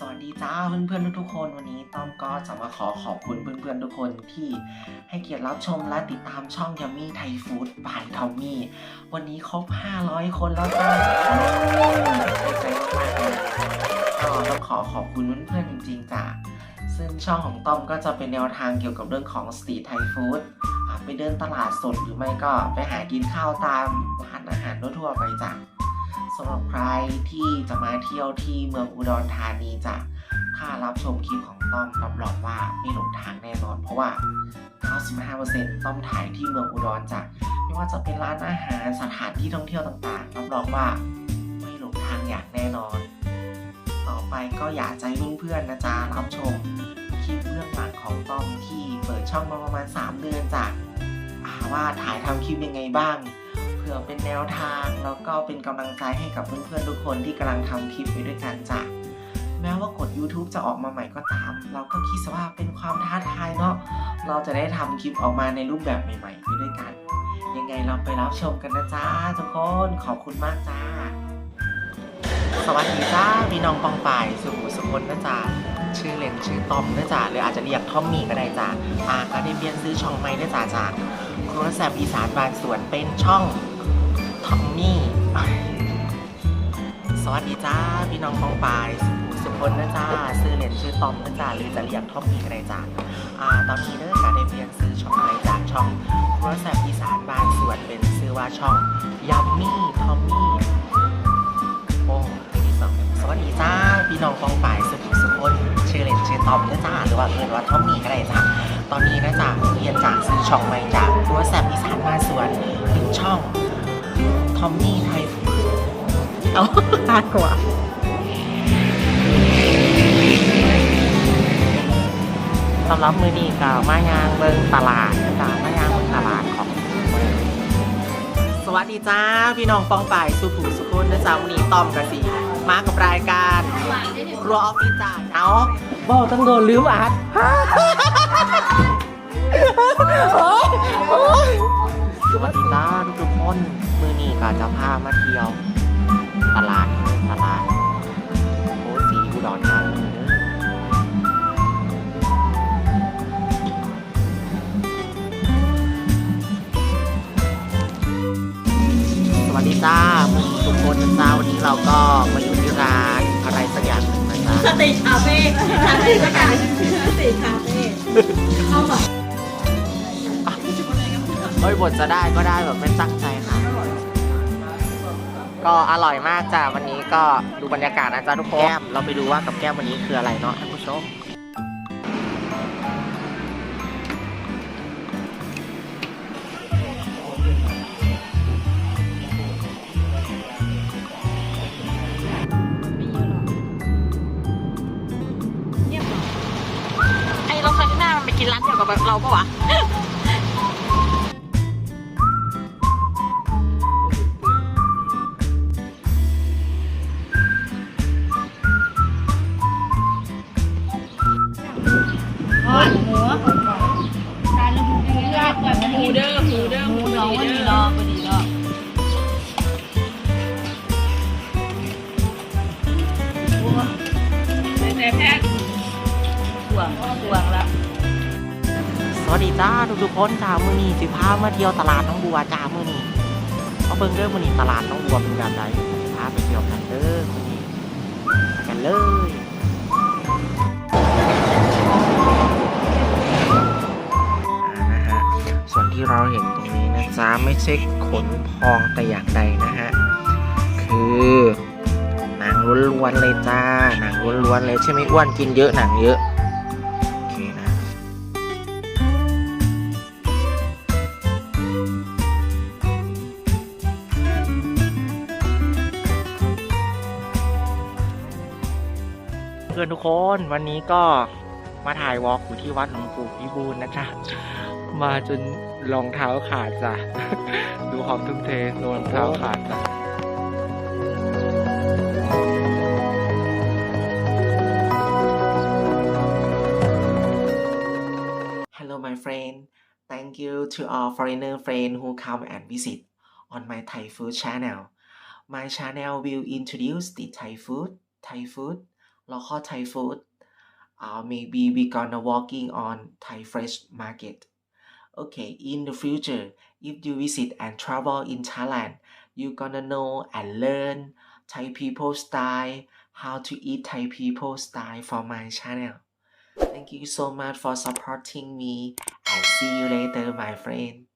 สวัสดีจ้าเพื่อนๆทุกๆคนวันนี้ต้อมก็จะมาขอขอบคุณเพื่อนๆทุกคนที่ให้เกียรติรับชมและติดตามช่องยัมมี่ไทยฟู้ดบายทอมมี่วันนี้ครบ 500 คนแล้วจ้าดีใจมากๆเลยก็ต้องขอขอบคุณเพื่อนๆจริงๆจ้าซึ่งช่องของต้อมก็จะเป็นแนวทางเกี่ยวกับเรื่องของสตรีทไทยฟู้ดไปเดินตลาดสดหรือไม่ก็ไปหากินข้าวตามร้านอาหารทั่วๆไปจ้ะ สำหรับใครที่จะมาเที่ยวที่เมืองอุดรธานีจ้ะถ้ารับชมคลิปของต้อมรับรองว่าไม่หลงทางแน่นอน เพราะว่า 95%ต้อมถ่ายที่เมืองอุดรจ้ะไม่ว่าจะเป็นร้านอาหารสถานที่ท่องเที่ยวต่างๆ รับรองว่าไม่หลงทางอย่างแน่นอน ต่อไปก็อยากใจเพื่อนๆนะจ๊ะรับชมคลิปเรื่องหลังของต้อมที่เปิดช่องมาประมาณ 3 เดือนจ้ะอ่าว่าถ่ายทำคลิปยังไงบ้าง เพื่อเป็นแนวทาง แล้วก็เป็นกำลังใจให้กับเพื่อนๆทุกคนที่กำลังทำคลิปไปด้วยกันจ้ะแม้ว่ากด YouTube จะออกมาใหม่ก็ตาม เราก็คิดว่าเป็นความท้าทายเนาะเราจะได้ทำคลิปออกมาในรูปแบบใหม่ๆไปด้วยกัน ยังไงเราไปรับชมกันนะจ๊ะทุกคนขอบคุณมากจ้า สวัสดีจ้าพี่น้องปองป่ายสุขุสุคนนะจ๊ะชื่อเล่นชื่อตอมนะจ๊ะหรืออาจจะเรียกทอมมี่ก็ได้จ้ะอ่าก็ได้เปลี่ยนซื้อช่องใหม่นะจ๊ะจ้ะครัวแซบอีสานบางส่วนเป็นช่อง ทอมมี่ สวัสดีจ้า พี่น้องปองปายสุขุสุคนนะจ้าซื้อเหรียญชื่อตอมนะจ้าหรือจะเรียกทอมมี่ก็ได้จ้าอ่าตอนนี้เด้อการได้เปลี่ยนซื้อช่องใหม่จากช่องครัวแซบอีสานบางส่วนเป็นซื้อว่าช่องยัมมี่ทอมมี่โอ้ไม่มีสองสวัสดีจ้า พี่น้องปองปายสุขุสุคนชื่อเล่นชื่อตอมนะจ้าหรือว่าเอินว่าทอมมี่ก็ได้จ้าตอนนี้นะจ้าเรียนจากซื้อช่องใหม่จากครัวแซบอีสานบางส่วนเป็นช่อง ทอมมี่ไทยฟู้ดเอาตากว่าสำหรับมือนี้ก็มายางเบิงตลาดจ้ามายางเบิงตลาดของสวัสดีจ้า พี่น้องปองป่ายสุภูสุขุนนะจ๊ะวันนี้ต้อมกันสิมากับรายการครัวออฟฟิศจ้าเอาบอกต้องโดนลืมอัด มือนี้ก็จะพามาเที่ยว ตลาดตลาดโอ้สีอุดรธานีเด้อสวัสดีจ้ามือทุกคนนะจ้าวันนี้เราก็มาอยู่ที่ร้านอะไรสักอย่างหนึ่งนะจ๊ะสติคาเฟ่คาเฟ่ละกันสติคาเฟ่เข้าแบบเฮ้ยบทจะได้ก็ได้แบบไม่ตั้งใจค่ะ ก็อร่อยมากจ้าวันนี้ก็ดูบรรยากาศนะจ๊ะทุกคนแก้มเราไปดูว่ากับแก้มวันนี้คืออะไรเนาะท่านผู้ชมไอเราครั้งหน้ามันไปกินร้านเดียวกับเราปะวะ ทอดหมูทาลหมูเลือกก่อนหมูเด้อหมูเด้อหมูน้องวันนี้รอวันนี้รอแต่แพทย์ห่วงห่วงแล้วสวัสดีจ้าทุกๆคนจ้ามือนี้สิพามาเที่ยวตลาดน้องบัวจ้ามือนี้เอาเบิ่งเด้อมือนี้ตลาดน้องบัวเป็นแบบใดพาไปเที่ยวกันเด้อมือนี้กันเลย 3 ไม่ใช่ขนพองแต่อย่างใดนะฮะ คือหนังล้วนๆเลยจ้า หนังล้วนๆเลยใช่ไหมอ้วนกินเยอะหนังเยอะเพื่อนทุกคนวันนี้ก็มาถ่ายวอล์กอยู่ที่วัดหลวงปู่พิบูลนะจ๊ะ มาจนรองเท้าขาดจ้ะ ดูความทุ่มเทรองเท้าขาดจ้ะ Hello my friend thank you to all foreigner friend who come and visit on my Thai food channel my channel will introduce the Thai food Thai food local Thai food. Uh, maybe we gonna walking on Thai fresh market. Okay, in the future, if you visit and travel in Thailand, you're gonna know and learn Thai people style, how to eat Thai people style from my channel. Thank you so much for supporting me and see you later, my friend.